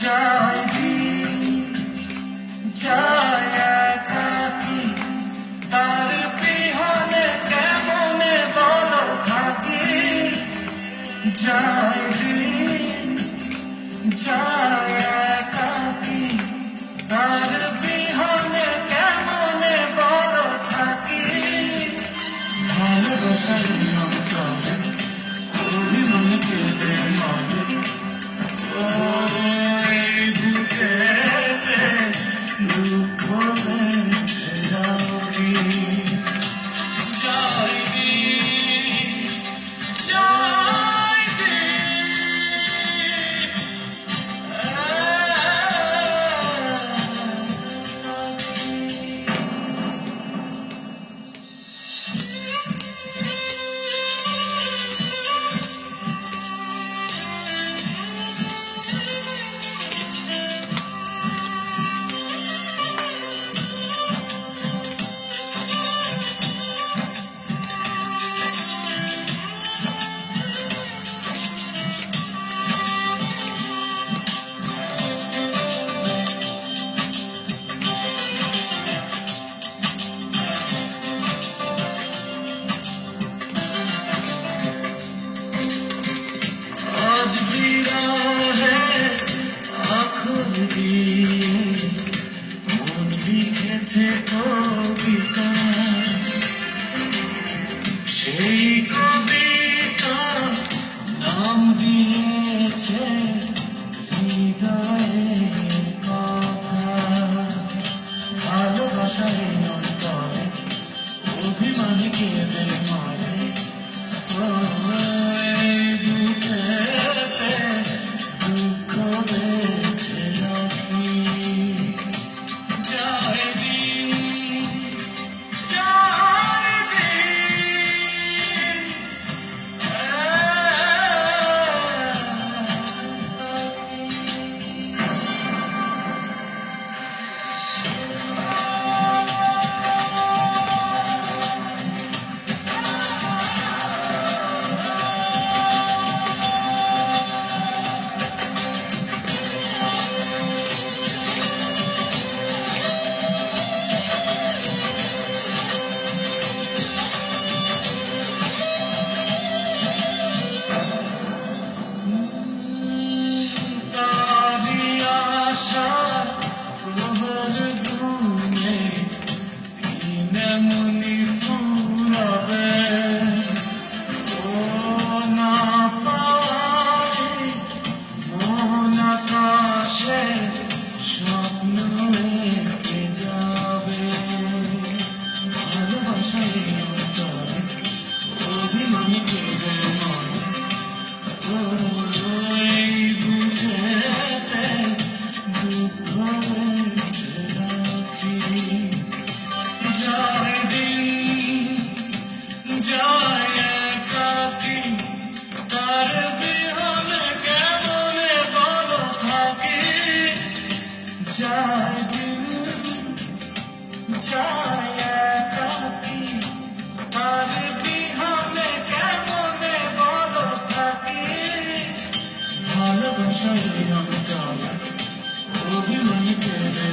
যাইবি যায় থাকি তার পিহনে কেমনে বল থাকি যাইবি যায় থাকি তার পিহনে কেমনে বল থাকি ভালোবাসার মন চলে অভিমান কেটে মনে দিয়ে মন লিখেছে তোর Oh. you wanna go.